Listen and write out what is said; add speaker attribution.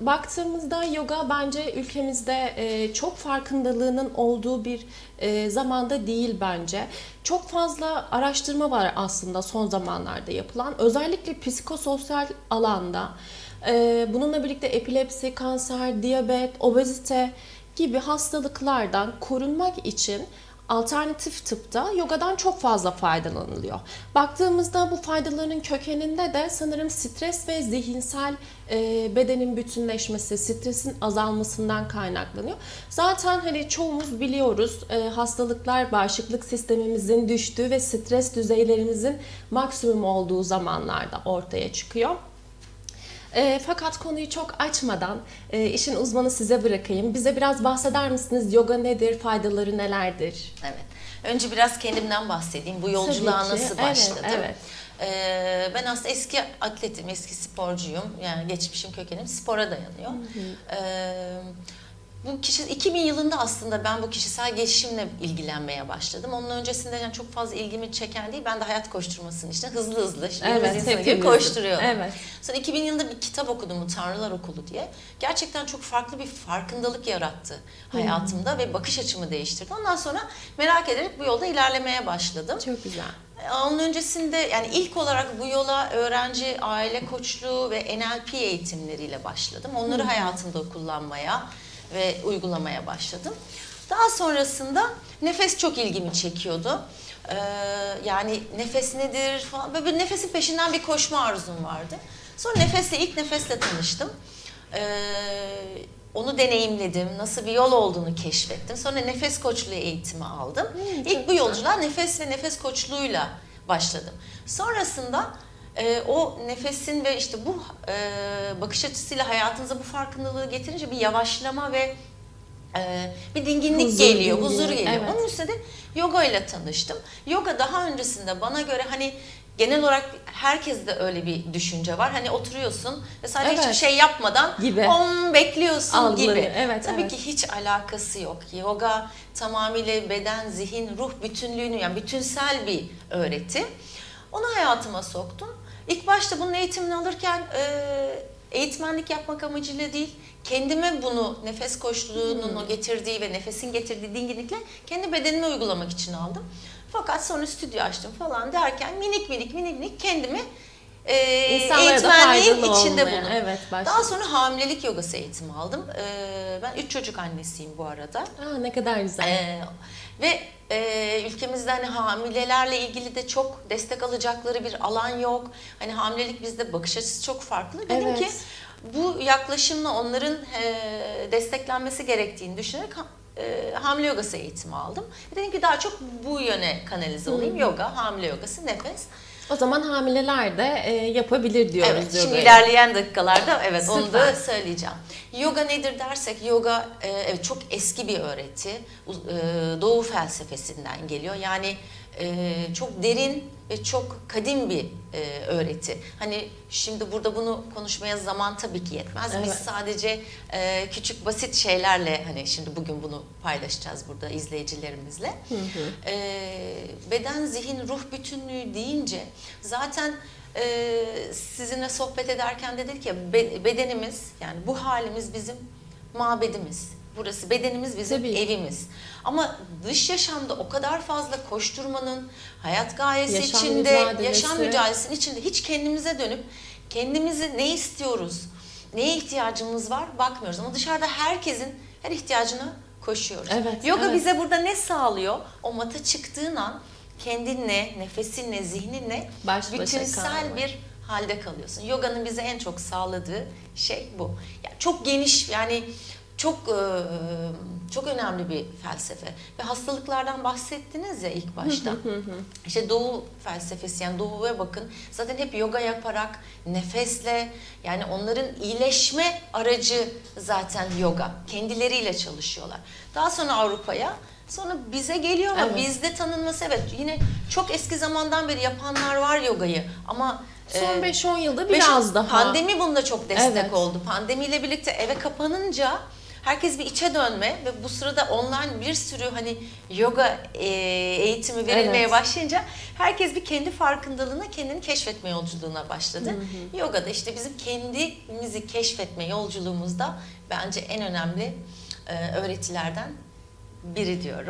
Speaker 1: baktığımızda yoga bence ülkemizde e, çok farkındalığının olduğu bir e, zamanda değil bence. Çok fazla araştırma var aslında son zamanlarda yapılan. Özellikle psikososyal alanda. E, bununla birlikte epilepsi, kanser, diyabet, obezite gibi hastalıklardan korunmak için alternatif tıpta yogadan çok fazla faydalanılıyor. Baktığımızda bu faydaların kökeninde de sanırım stres ve zihinsel e, bedenin bütünleşmesi, stresin azalmasından kaynaklanıyor. Zaten hani çoğumuz biliyoruz e, hastalıklar bağışıklık sistemimizin düştüğü ve stres düzeylerimizin maksimum olduğu zamanlarda ortaya çıkıyor. E, fakat konuyu çok açmadan e, işin uzmanı size bırakayım. Bize biraz bahseder misiniz? Yoga nedir? Faydaları nelerdir?
Speaker 2: Evet. Önce biraz kendimden bahsedeyim. Bu yolculuğa
Speaker 1: Tabii ki.
Speaker 2: nasıl
Speaker 1: Evet,
Speaker 2: başladım?
Speaker 1: evet.
Speaker 2: Ee, ben aslında eski atletim, eski sporcuyum. Yani geçmişim kökenim spora dayanıyor. Ee, bu kişi 2000 yılında aslında ben bu kişisel gelişimle ilgilenmeye başladım. Onun öncesinde yani çok fazla ilgimi çeken değil. Ben de hayat koşturmasının işte hızlı hızlı
Speaker 1: Evet,
Speaker 2: insanı gibi koşturuyordum.
Speaker 1: Evet.
Speaker 2: Sonra 2000 yılında bir kitap okudum bu Tanrılar Okulu diye. Gerçekten çok farklı bir farkındalık yarattı hayatımda ve bakış açımı değiştirdi. Ondan sonra merak ederek bu yolda ilerlemeye başladım.
Speaker 1: Çok güzel.
Speaker 2: Onun öncesinde yani ilk olarak bu yola öğrenci aile koçluğu ve NLP eğitimleriyle başladım. Onları hayatımda kullanmaya ve uygulamaya başladım. Daha sonrasında nefes çok ilgimi çekiyordu. Ee, yani nefes nedir falan böyle bir nefesin peşinden bir koşma arzum vardı. Sonra nefesle ilk nefesle tanıştım. Ee, onu deneyimledim. Nasıl bir yol olduğunu keşfettim. Sonra nefes koçluğu eğitimi aldım.
Speaker 1: Hmm,
Speaker 2: İlk bu yolculuğa nefes ve nefes koçluğuyla başladım. Sonrasında e, o nefesin ve işte bu e, bakış açısıyla hayatınıza bu farkındalığı getirince bir yavaşlama ve e, bir dinginlik
Speaker 1: Huzur,
Speaker 2: geliyor,
Speaker 1: dinginlik,
Speaker 2: huzur geliyor.
Speaker 1: evet.
Speaker 2: Onun üstüne de yoga ile tanıştım. Yoga daha öncesinde bana göre hani genel olarak herkeste öyle bir düşünce var. Hani oturuyorsun ve sadece
Speaker 1: Evet.
Speaker 2: hiçbir şey yapmadan
Speaker 1: Gibi.
Speaker 2: om bekliyorsun
Speaker 1: Algıları,
Speaker 2: gibi.
Speaker 1: evet,
Speaker 2: Tabii
Speaker 1: evet.
Speaker 2: ki hiç alakası yok. Yoga tamamıyla beden, zihin, ruh bütünlüğünü yani bütünsel bir öğreti. Onu hayatıma soktum. İlk başta bunun eğitimini alırken e, eğitmenlik yapmak amacıyla değil, kendime bunu nefes koçluğunun o getirdiği ve nefesin getirdiği dinginlikle kendi bedenime uygulamak için aldım. Fakat sonra stüdyo açtım falan derken minik minik minik minik kendimi e,
Speaker 1: İnsanlara faydalı
Speaker 2: içinde
Speaker 1: olmaya,
Speaker 2: buldum.
Speaker 1: evet.
Speaker 2: Daha sonra hamilelik yogası eğitimi aldım. Ee, ben üç çocuk annesiyim bu arada.
Speaker 1: Aa, ne kadar güzel.
Speaker 2: Ee, ve e, ülkemizde hani hamilelerle ilgili de çok destek alacakları bir alan yok. Hani hamilelik bizde bakış açısı çok farklı. Dedim
Speaker 1: Evet.
Speaker 2: ki bu yaklaşımla onların e, desteklenmesi gerektiğini düşünerek ha- e, hamile yogası eğitimi aldım. Dedim ki daha çok bu yöne kanalize olayım. Yoga, hamile yogası, nefes.
Speaker 1: O zaman hamileler de e, yapabilir diyoruz.
Speaker 2: Evet, şimdi
Speaker 1: yogayı.
Speaker 2: ilerleyen dakikalarda evet onu
Speaker 1: Süper.
Speaker 2: da söyleyeceğim. Yoga nedir dersek yoga e, evet çok eski bir öğreti. E, Doğu felsefesinden geliyor. Yani e, çok derin ve çok kadim bir e, öğreti. Hani şimdi burada bunu konuşmaya zaman tabii ki yetmez. Biz
Speaker 1: Evet.
Speaker 2: sadece e, küçük basit şeylerle hani şimdi bugün bunu paylaşacağız burada izleyicilerimizle. E, beden, zihin, ruh bütünlüğü deyince zaten e, sizinle sohbet ederken de dedik ya be- bedenimiz yani bu halimiz bizim mabedimiz. Burası bedenimiz bizim
Speaker 1: Tabii.
Speaker 2: evimiz. Ama dış yaşamda o kadar fazla koşturmanın, hayat gayesi
Speaker 1: Yaşam
Speaker 2: içinde,
Speaker 1: mücadelesi.
Speaker 2: yaşam mücadelesinin içinde hiç kendimize dönüp kendimizi ne istiyoruz, neye ihtiyacımız var bakmıyoruz. Ama dışarıda herkesin her ihtiyacına koşuyoruz.
Speaker 1: Evet,
Speaker 2: Yoga
Speaker 1: evet.
Speaker 2: bize burada ne sağlıyor? O mata çıktığın an kendinle, nefesinle, zihninle
Speaker 1: Baş
Speaker 2: bütünsel
Speaker 1: kalmak.
Speaker 2: bir halde kalıyorsun. Yoga'nın bize en çok sağladığı şey bu. Yani çok geniş yani çok e, çok önemli bir felsefe ve hastalıklardan bahsettiniz ya ilk başta. işte Doğu felsefesi yani Doğu'ya bakın zaten hep yoga yaparak nefesle yani onların iyileşme aracı zaten yoga. Kendileriyle çalışıyorlar. Daha sonra Avrupa'ya Sonra bize geliyor ama
Speaker 1: Evet.
Speaker 2: bizde tanınması evet yine çok eski zamandan beri yapanlar var yogayı ama
Speaker 1: Son
Speaker 2: e,
Speaker 1: 5-10 yılda
Speaker 2: Beş-
Speaker 1: biraz daha.
Speaker 2: Pandemi bunda çok destek
Speaker 1: Evet.
Speaker 2: oldu. Pandemiyle birlikte eve kapanınca herkes bir içe dönme ve bu sırada online bir sürü hani yoga e, eğitimi verilmeye
Speaker 1: Evet.
Speaker 2: başlayınca herkes bir kendi farkındalığına, kendini keşfetme yolculuğuna başladı. Yoga da işte bizim kendimizi keşfetme yolculuğumuzda bence en önemli e, öğretilerden biri diyorum.